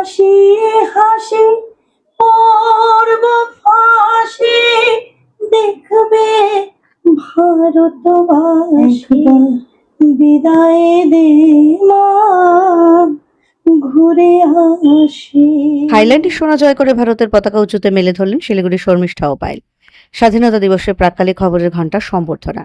হাসি হাসি, পর্ব ফাঁসি দেখবে ভারতবাসী। বিদায় দে মা, ঘুরে হাইল্যান্ডে সোনা জয় করে ভারতের পতাকা উঁচুতে মেলে ধরলেন শিলিগুড়ির শর্মিষ্ঠা পাইল স্বাধীনতা দিবসের প্রাককালে খবরের ঘণ্টা সম্বর্ধনা।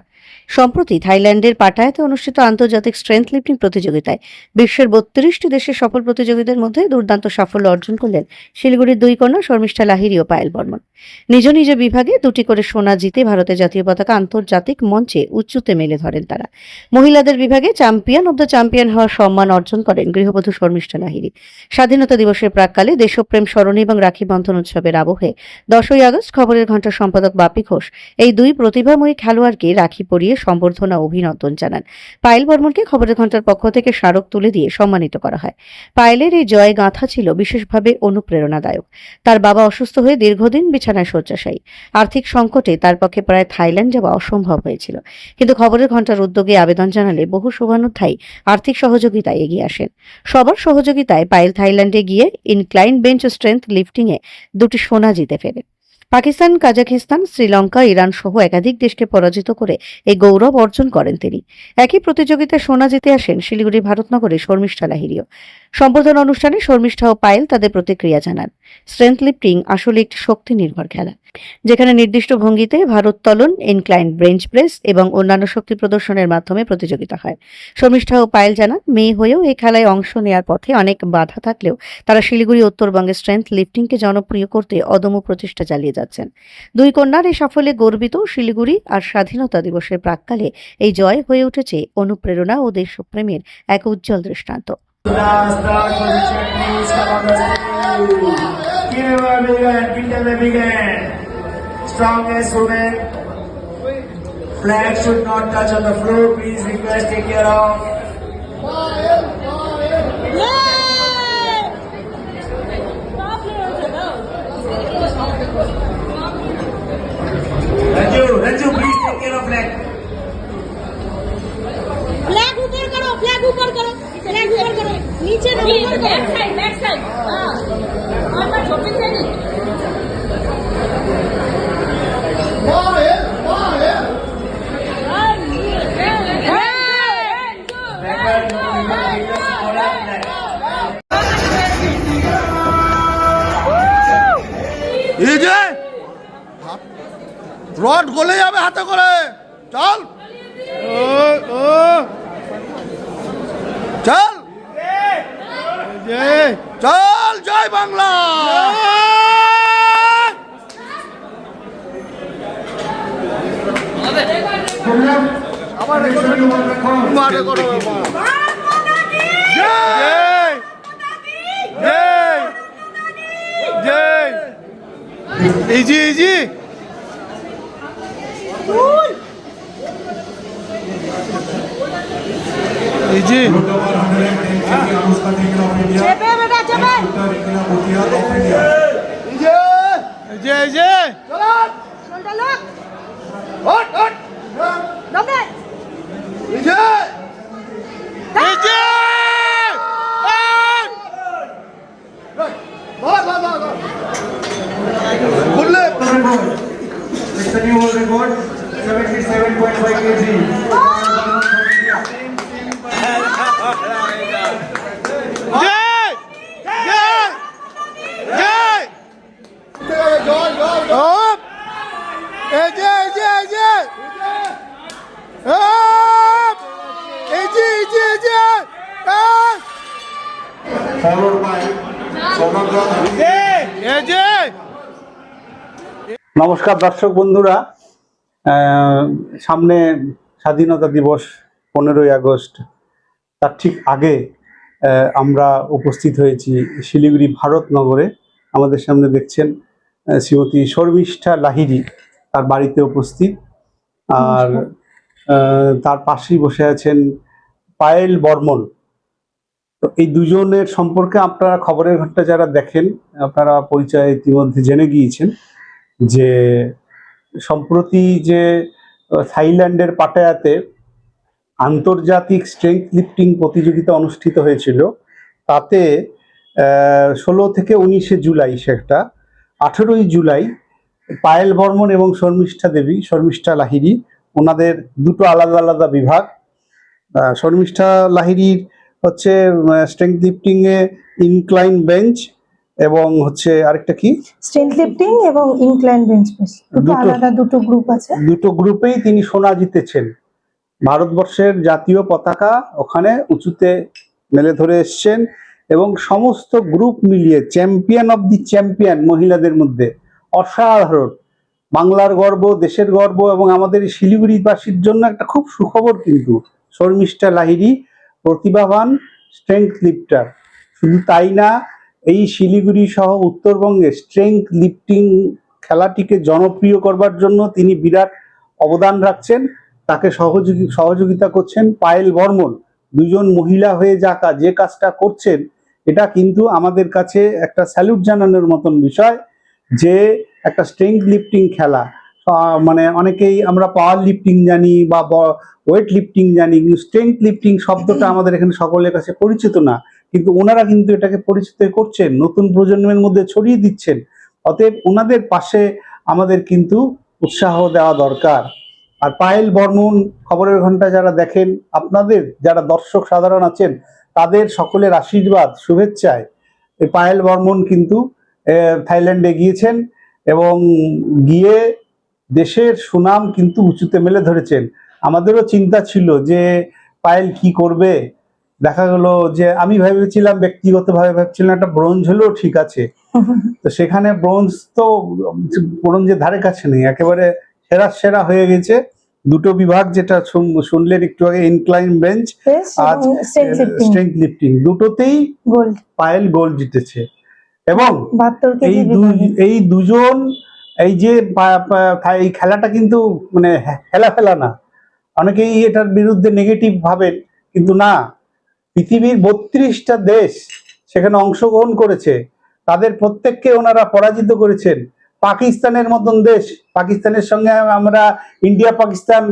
সম্প্রতি থাইল্যান্ডের পাটায়াতে অনুষ্ঠিত আন্তর্জাতিক স্ট্রেংথ লিফটিং প্রতিযোগিতায় বিশ্বের বত্রিশটি দেশের সফল প্রতিযোগীদের মধ্যে দুর্দান্ত সাফল্য অর্জন করলেন শিলিগুড়ির দুই কন্যা শর্মিষ্ঠা লাহিরি ও পায়েল বর্মন। নিজ নিজ বিভাগে দুটি করে সোনা জিতে ভারতের জাতীয় পতাকা আন্তর্জাতিক মঞ্চে উঁচুতে মেলে ধরেন তারা। মহিলাদের বিভাগে চ্যাম্পিয়ন অব দ্য চ্যাম্পিয়ন হওয়ার সম্মান অর্জন করেন গৃহবধূ শর্মিষ্ঠা লাহিরি স্বাধীনতা দিবসের প্রাককালে দেশপ্রেম স্মরণী এবং রাখি বন্ধন উৎসবের আবহে দশই আগস্ট খবরের ঘণ্টার সম্পাদক বাপি ঘোষ। এই দুই প্রতিভাময়ী খেলোয়াড়কে রাখি পরিয়ে সম্বর্ধনা অভিনন্দন জানান। পায়েল বর্মনকে খবরের ঘণ্টার পক্ষ থেকে স্মারক তুলে দিয়ে সম্মানিত করা হয়। পায়েলের এই জয় গাঁথা ছিল বিশেষভাবে অনুপ্রেরণাদায়ক। তার বাবা অসুস্থ হয়ে দীর্ঘদিন বিছানায় শয্যাশায়ী। আর্থিক সংকটে তার পক্ষে প্রায় থাইল্যান্ড যাওয়া অসম্ভব হয়েছিল। কিন্তু খবরের ঘণ্টার উদ্যোগে আবেদন জানালে বহু শুভানুধ্যায়ী আর্থিক সহযোগিতায় এগিয়ে আসেন। সবার সহযোগিতায় পায়েল থাইল্যান্ডে গিয়ে ইনক্লাইন বেঞ্চ স্ট্রেংথ লিফটিংয়ে দুটি সোনা জিতে ফেরে পাকিস্তান, কাজাখিস্তান, শ্রীলঙ্কা, ইরান সহ একাধিক দেশকে পরাজিত করে এই গৌরব অর্জন করেন তিনি। একই প্রতিযোগিতায় সোনা জিতে আসেন শিলিগুড়ি ভারতনগরে শর্মিষ্ঠা লাহিড়িও। সম্বোধন অনুষ্ঠানে শর্মিষ্ঠা ও পায়েল তাদের প্রতিক্রিয়া জানান। স্ট্রেংথ লিফটিং আসলে একটি শক্তি নির্ভর খেলা, যেখানে নির্দিষ্ট ভঙ্গিতে ভারোত্তোলন ইনক্লাইন ব্রেঞ্চ প্রেস এবং অন্যান্য শক্তি প্রদর্শনের মাধ্যমে প্রতিযোগিতা হয়। শর্মিষ্ঠা ও পায়েল জানান মেয়ে হয়েও এই খেলায় অংশ নেওয়ার পথে অনেক বাধা থাকলেও তারা শিলিগুড়ি উত্তরবঙ্গে স্ট্রেংথ লিফটিংকে জনপ্রিয় করতে অদম্য প্রচেষ্টা চালিয়ে যাচ্ছেন দুই কন্যার এই সাফল্যে গর্বিত শিলিগুড়ি আর স্বাধীনতা দিবসের প্রাককালে এই জয় হয়ে উঠেছে অনুপ্রেরণা ও দেশপ্রেমের এক উজ্জ্বল দৃষ্টান্ত Flag should not touch on the floor, please request take care of. Rod গলে যাবে হাতে করে। চল। চল। চল জয় বাংলা। আমার রেকর্ড মারে করো জয় জয় জয় এই জি এই জি এই জি চেপে বেটা চেপে যে এই যে। শোল্ডার লক ওট ওট দমে ওট! বাহ, বাহ, বাহ, বাহ। বললে a new world record, 77.5 kg. নমস্কার দর্শক বন্ধুরা সামনে স্বাধীনতা দিবস পনেরোই আগস্ট তার ঠিক আগে আমরা উপস্থিত হয়েছি শিলিগুড়ি ভারতনগরে আমাদের সামনে দেখছেন শ্রীমতী শর্মিষ্ঠা লাহিড়ী তার বাড়িতে উপস্থিত। আর তার পাশেই বসে আছেন পায়েল বর্মন। তো এই দুজনের সম্পর্কে আপনারা খবরের ঘণ্টা যারা দেখেন আপনারা পরিচয় ইতিমধ্যে জেনে গিয়েছেন যে সম্প্রতি যে থাইল্যান্ডের পাটায়াতে আন্তর্জাতিক স্ট্রেংথ লিফটিং প্রতিযোগিতা অনুষ্ঠিত হয়েছিল, তাতে ষোলো থেকে উনিশে জুলাই সেটা, আঠেরোই জুলাই পায়েল বর্মন এবং শর্মিষ্ঠা দেবী, শর্মিষ্ঠা লাহিড়ী, ওনাদের দুটো আলাদা আলাদা বিভাগ। শর্মিষ্ঠা লাহিড়ীর হচ্ছে স্ট্রেংথ লিফটিংয়ে ইনক্লাইন বেঞ্চ এবং হচ্ছে আরেকটা কি? স্ট্রেংথ লিফটিং এবং ইনক্লাইন বেঞ্চ প্রেস দুটো আলাদা দুটো গ্রুপ আছে। দুটো গ্রুপেই তিনি সোনা জিতেছেন। ভারতবর্ষের জাতীয় পতাকা ওখানে উঁচুতে মেলে ধরে এসছেন এবং সমস্ত গ্রুপ মিলিয়ে চ্যাম্পিয়ন অব দি চ্যাম্পিয়ন মহিলাদের মধ্যে অসাধারণ। বাংলার গর্ব দেশের গর্ব এবং আমাদের এই শিলিগুড়িবাসীর জন্য একটা খুব সুখবর কিন্তু। শর্মিষ্ঠা লাহিড়ী প্রতিভাবান স্ট্রেংথ লিফটার শুধু তাই না এই শিলিগুড়ি সহ উত্তরবঙ্গে স্ট্রেংথ লিফটিং খেলাটিকে জনপ্রিয় করবার জন্য তিনি বিরাট অবদান রাখছেন। তাকে সহযোগী, সহযোগিতা করছেন পায়েল বর্মন। দুজন মহিলা হয়ে যা যে কাজটা করছেন, এটা কিন্তু আমাদের কাছে একটা স্যালুট জানানোর মতন বিষয় যে একটা স্ট্রেংথ লিফটিং খেলা মানে অনেকেই আমরা পাওয়ার লিফটিং জানি বা ওয়েট লিফটিং জানি, কিন্তু স্ট্রেংথ লিফটিং শব্দটা আমাদের এখানে সকলের কাছে পরিচিত না। কিন্তু ওনারা কিন্তু এটাকে পরিচিত করছেন নতুন প্রজন্মের মধ্যে ছড়িয়ে দিচ্ছেন। অতএব ওনাদের পাশে আমাদের কিন্তু উৎসাহ দেওয়া দরকার। আর পায়েল বর্মন, খবরের ঘণ্টা যারা দেখেন, আপনাদের যারা দর্শক সাধারণ আছেন, তাদের সকলের আশীর্বাদ, শুভেচ্ছায়। পায়েল বর্মন কিন্তু থাইল্যান্ডে গিয়েছেন এবং গিয়ে দেশের সুনাম কিন্তু উঁচুতে মেলে ধরেছেন। আমাদেরও চিন্তা ছিল যে পায়েল কি করবে? দেখা গেল যে আমি ভেবেছিলাম ব্যক্তিগতভাবে ভাবছিলাম একটা ব্রোঞ্জ হলেও ঠিক আছে। তো সেখানে ব্রোঞ্জ তো ব্রোঞ্জের ধারে কাছে নেই একেবারে সেরা সেরা হয়ে গেছে। দুটো বিভাগ যেটা শুন- শুনলেন একটু আগে ইনক্লাইন বেঞ্চ আজ স্ট্রেংথ লিফটিং দুটোতেই পায়েল গোল্ড জিতেছে। এবং। এই দুজন এই যে এই খেলাটা কিন্তু মানে হেলা ফেলা না। অনেকেই এটার বিরুদ্ধে নেগেটিভ ভাবেন কিন্তু না। পৃথিবীর বত্রিশটা দেশ সেখানে অংশগ্রহণ করেছে। তাদের প্রত্যেককে ওনারা পরাজিত করেছেন। পাকিস্তানের মতন দেশ। পাকিস্তানের সঙ্গে আমরা ইন্ডিয়া পাকিস্তান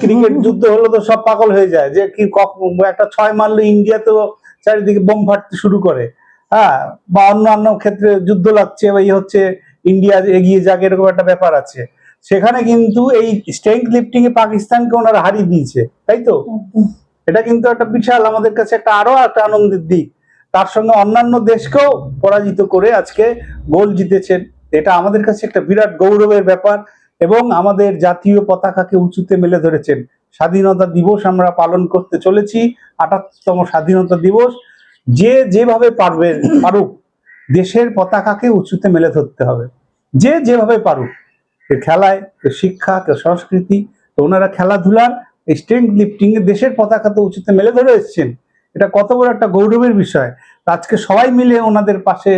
ক্রিকেট যুদ্ধ হলো তো সব পাগল হয়ে যায়। যে কি একটা ছয় মারলে ইন্ডিয়া তো চারিদিকে বোম ফাটতে শুরু করে। হ্যাঁ বা অন্যান্য ক্ষেত্রে যুদ্ধ লাগছে বা এই হচ্ছে। ইন্ডিয়া এগিয়ে যাক, এরকম একটা ব্যাপার আছে। সেখানে কিন্তু এই স্ট্রেংথ লিফটিং এ পাকিস্তানকে ওনারা হারিয়ে দিয়েছে, তাই তো? এটা কিন্তু একটা বিশাল, আমাদের কাছে একটা আরও একটা আনন্দের দিক। তার সঙ্গে অন্যান্য দেশকেও পরাজিত করে আজকে গোল জিতেছেন। এটা আমাদের কাছে একটা বিরাট গৌরবের ব্যাপার এবং আমাদের জাতীয় পতাকাকে উঁচুতে মেলে ধরেছেন। স্বাধীনতা দিবস আমরা পালন করতে চলেছি আটাত্তম স্বাধীনতা দিবস। যে যেভাবে পারবেন, পারুক। দেশের পতাকাকে উঁচুতে মেলে ধরতে হবে। যে যেভাবে পারুক। কেউ খেলায় কেউ শিক্ষা কেউ সংস্কৃতি, তো ওনারা খেলাধুলার এই স্ট্রেংথ লিফটিং এ দেশের পতাকা তো উঁচুতে মেলে ধরে এসছেন। এটা কত বড় একটা গৌরবের বিষয়। আজকে সবাই মিলে ওনাদের পাশে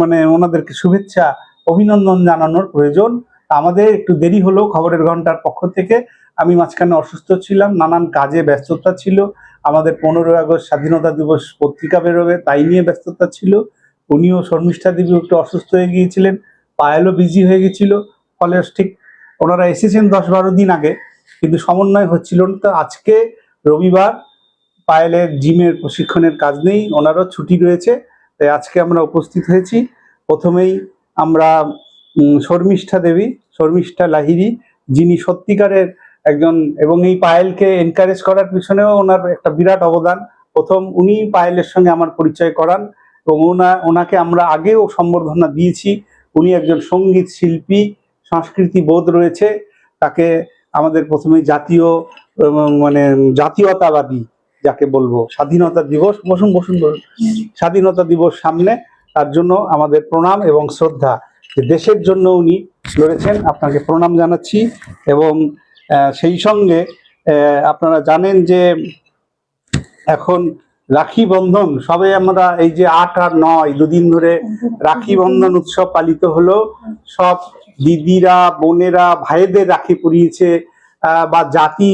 মানে ওনাদেরকে শুভেচ্ছা, অভিনন্দন জানানোর প্রয়োজন। আমাদের একটু দেরি হলো খবরের ঘণ্টার পক্ষ থেকে। আমি মাঝখানে অসুস্থ ছিলাম, নানান কাজে ব্যস্ততা ছিল। আমাদের পনেরোই আগস্ট স্বাধীনতা দিবস পত্রিকা বেরোবে, তাই নিয়ে ব্যস্ততা ছিল। উনিও শর্মিষ্ঠা দেবী একটু অসুস্থ হয়ে গিয়েছিলেন, পায়েলও বিজি হয়ে গেছিল ফলে ঠিক ওনারা এসেছেন দশ বারো দিন আগে, কিন্তু সমন্বয় হচ্ছিল না। তো আজকে রবিবার পায়েলের জিমের প্রশিক্ষণের কাজ নেই, ওনারও ছুটি রয়েছে, তাই আজকে আমরা উপস্থিত হয়েছি। প্রথমেই আমরা শর্মিষ্ঠা দেবী, শর্মিষ্ঠা লাহিড়ী, যিনি সত্যিকারের একজন, এবং এই পায়েলকে এনকারেজ করার পিছনেও ওনার একটা বিরাট অবদান। প্রথম উনি পায়েলের সঙ্গে আমার পরিচয় করান এবং ওনা, ওনাকে আমরা আগেও সম্বর্ধনা দিয়েছি। উনি একজন সংগীত শিল্পী সংস্কৃতি বোধ রয়েছে। তাকে আমাদের প্রথমে জাতীয় মানে জাতীয়তাবাদী যাকে বলব, স্বাধীনতা দিবস, বসুন বসুন স্বাধীনতা দিবস সামনে, তার জন্য আমাদের প্রণাম এবং শ্রদ্ধা। দেশের জন্য উনি লড়েছেন, আপনাকে প্রণাম জানাচ্ছি এবং সেই সঙ্গে আপনারা জানেন যে এখন রাখি বন্ধন, সবে আমরা এই যে আট আর নয়, দুদিন ধরে রাখি বন্ধন উৎসব পালিত হলো। সব দিদিরা, বোনেরা, ভাইদের রাখি পরিয়েছে বা জাতি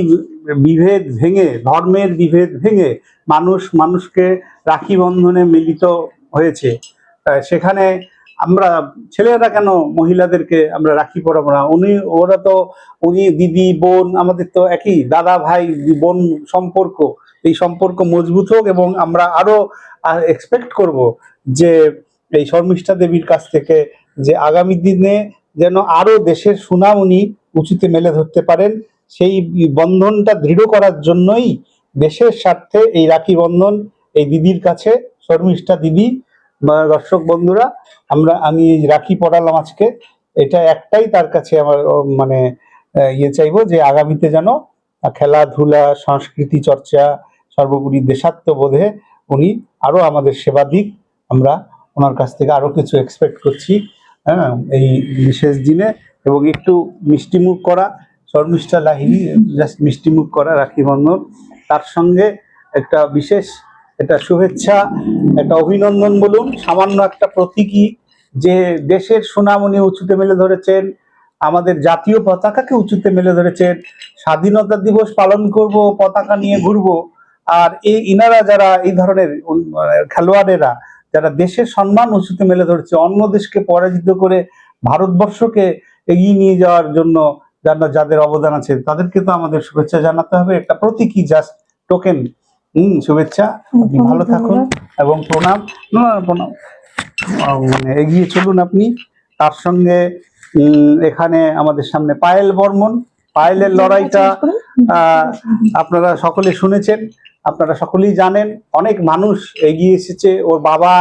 বিভেদ ভেঙে, ধর্মের বিভেদ ভেঙে মানুষ, মানুষকে রাখি বন্ধনে মিলিত হয়েছে। সেখানে আমরা, ছেলেরা কেন মহিলাদেরকে আমরা রাখি পরাবো না? উনি, ওরা তো, উনি দিদি, বোন, আমাদের তো একই, দাদা ভাই, বোন সম্পর্ক। এই সম্পর্ক মজবুত হোক এবং আমরা আরও এক্সপেক্ট করব যে এই শর্মিষ্ঠা দেবীর কাছ থেকে যে আগামী দিনে যেন আরও দেশের সুনাম উনি উঁচুতে মেলে ধরতে পারেন, সেই বন্ধনটা দৃঢ় করার জন্যই দেশের স্বার্থে এই রাখি বন্ধন এই দিদির কাছে, শর্মিষ্ঠা দিদি। দর্শক বন্ধুরা, আমরা, আমি রাখি পড়ালাম আজকে। এটা একটাই তার কাছে আমার মানে ইয়ে চাইব যে আগামীতে যেন খেলাধুলা, সংস্কৃতি চর্চা সর্বোপরি দেশাত্মবোধে উনি আরও আমাদের সেবা দিক। আমরা ওনার কাছ থেকে আরও কিছু এক্সপেক্ট করছি হ্যাঁ এই বিশেষ দিনে। এবং একটু মিষ্টিমুখ করা, শর্মিষ্ঠা লাহিনী জাস্ট মিষ্টিমুখ করা, রাখি বন্ধন। তার সঙ্গে একটা বিশেষ, একটা শুভেচ্ছা, একটা অভিনন্দন বলুন। সামান্য একটা প্রতীকী, যে দেশের সুনাম উনি উঁচুতে মেলে ধরেছেন, আমাদের জাতীয় পতাকাকে উঁচুতে মেলে ধরেছেন। স্বাধীনতা দিবস পালন করব, পতাকা নিয়ে ঘুরবো। আর এই ইনারা যারা এই ধরনের খেলোয়াড়েরা যারা দেশের সম্মান উঁচুতে মেলে ধরছে অন্য দেশকে পরাজিত করে ভারতবর্ষকে এগিয়ে নিয়ে যাওয়ার জন্য যারা যাদের অবদান আছে তাদেরকে তো আমাদের শুভেচ্ছা জানাতে হবে। একটা প্রতীকী জাস্ট টোকেন হম শুভেচ্ছা। আপনি ভালো থাকুন এবং প্রণাম। না, প্রণাম। মানে এগিয়ে চলুন আপনি। তার সঙ্গে এখানে আমাদের সামনে পায়েল বর্মন। পায়েলের লড়াইটা আপনারা সকলে শুনেছেন। আপনারা সকলেই জানেন, অনেক মানুষ এগিয়ে এসেছে। ওর বাবা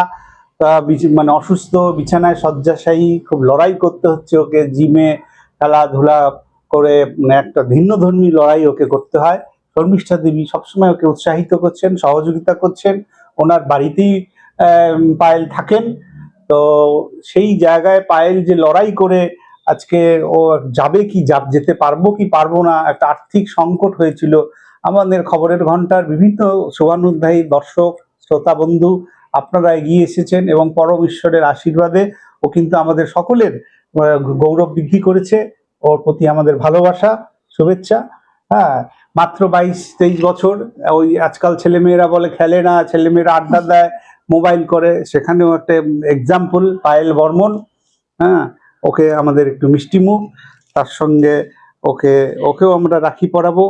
মানে অসুস্থ, বিছানায় শয্যাশায়ী, খুব লড়াই করতে হচ্ছে ওকে। জিমে খেলাধুলা করে মানে একটা ভিন্ন ধর্মী লড়াই ওকে করতে হয়। শর্মিষ্ঠা দেবী সবসময় ওকে উৎসাহিত করছেন, সহযোগিতা করছেন। ওনার বাড়িতেই পায়েল থাকেন। তো সেই জায়গায় পায়েল যে লড়াই করে আজকে ও যাবে কি যাব যেতে পারব কি পারব না, একটা আর্থিক সংকট হয়েছিল। আমাদের খবরের ঘণ্টার বিভিন্ন শুভানুধ্যায়ী দর্শক, শ্রোতা, বন্ধু, আপনারা এগিয়ে এসেছেন এবং পরম ঈশ্বরের আশীর্বাদে ও কিন্তু আমাদের সকলের গৌরব বৃদ্ধি করেছে ওর প্রতি আমাদের ভালোবাসা, শুভেচ্ছা। হ্যাঁ মাত্র বাইশ, তেইশ বছর, ওই আজকাল ছেলেমেয়েরা বলে খেলে না, ছেলেমেয়েরা আড্ডা দেয়, মোবাইল করে, সেখানেও একটা এক্সাম্পল পায়েল বর্মন। হ্যাঁ ওকে আমাদের একটু মিষ্টি মুখ, তার সঙ্গে ওকে, ওকেও আমরা রাখি পরাবো।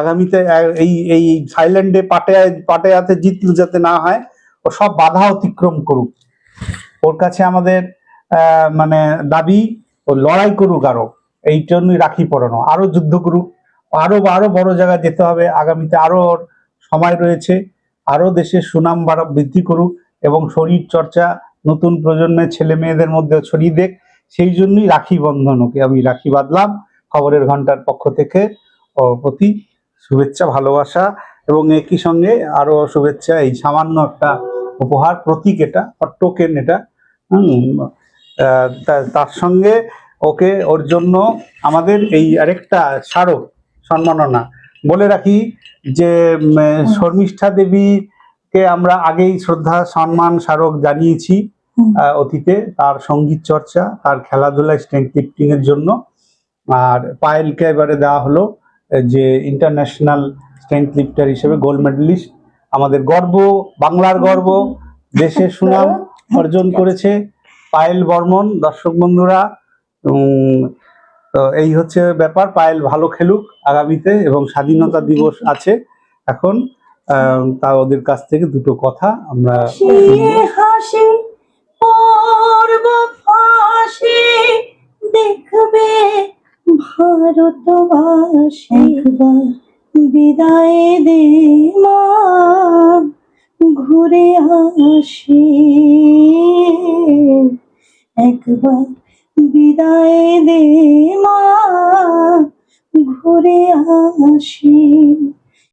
আগামীতে এই এই থাইল্যান্ডে পাটেয়ায় পাটেয়াতে জিতলু যাতে না হয়, ও সব বাধা অতিক্রম করুক। ওর কাছে আমাদের মানে দাবি, ও লড়াই করুক আরও। এই জন্যই রাখি পড়ানো আরও যুদ্ধ করুক। আরও আরও বড় জায়গায় যেতে হবে। আগামীতে আরও সময় রয়েছে। আরও দেশের সুনাম বাড়া, বৃদ্ধি করুক এবং শরীর চর্চা, নতুন প্রজন্মের ছেলে মেয়েদের মধ্যে ছড়িয়ে দেখ সেই জন্যই রাখি বন্ধন ওকে আমি রাখি বাঁধলাম। খবরের ঘণ্টার পক্ষ থেকে ওর প্রতি শুভেচ্ছা ভালোবাসা এবং একই সঙ্গে আরও শুভেচ্ছা এই সামান্য একটা উপহার প্রতীক এটা টোকেন এটা। তার সঙ্গে ওকে ওর জন্য আমাদের এই আরেকটা স্মারক সম্মাননা। বলে রাখি যে শর্মিষ্ঠা দেবীকে আমরা আগেই শ্রদ্ধা সম্মান স্মারক জানিয়েছি অতীতে তার সংগীত চর্চা তার খেলাধুলায় স্ট্রেংথ লিফটিং এর জন্য। আর পায়েলকে এবারে দেওয়া হলো। যে ইন্টারন্যাশনাল স্ট্রেংথ লিফটার হিসেবে গোল্ড মেডেলিস্ট আমাদের গর্ব, বাংলার গর্ব, দেশের সুনাম অর্জন করেছে পায়েল বর্মন, দর্শক বন্ধুরা। তো এই হচ্ছে ব্যাপার, পায়েল ভালো খেলুক আগামীতে এবং স্বাধীনতা দিবস আছে এখন। তা ওদের কাছ থেকে দুটো কথা আমরা ভারতবাসী বিদায় দে মা ঘুরে আসি। একবার বিদায় দে মা ঘুরে আসি।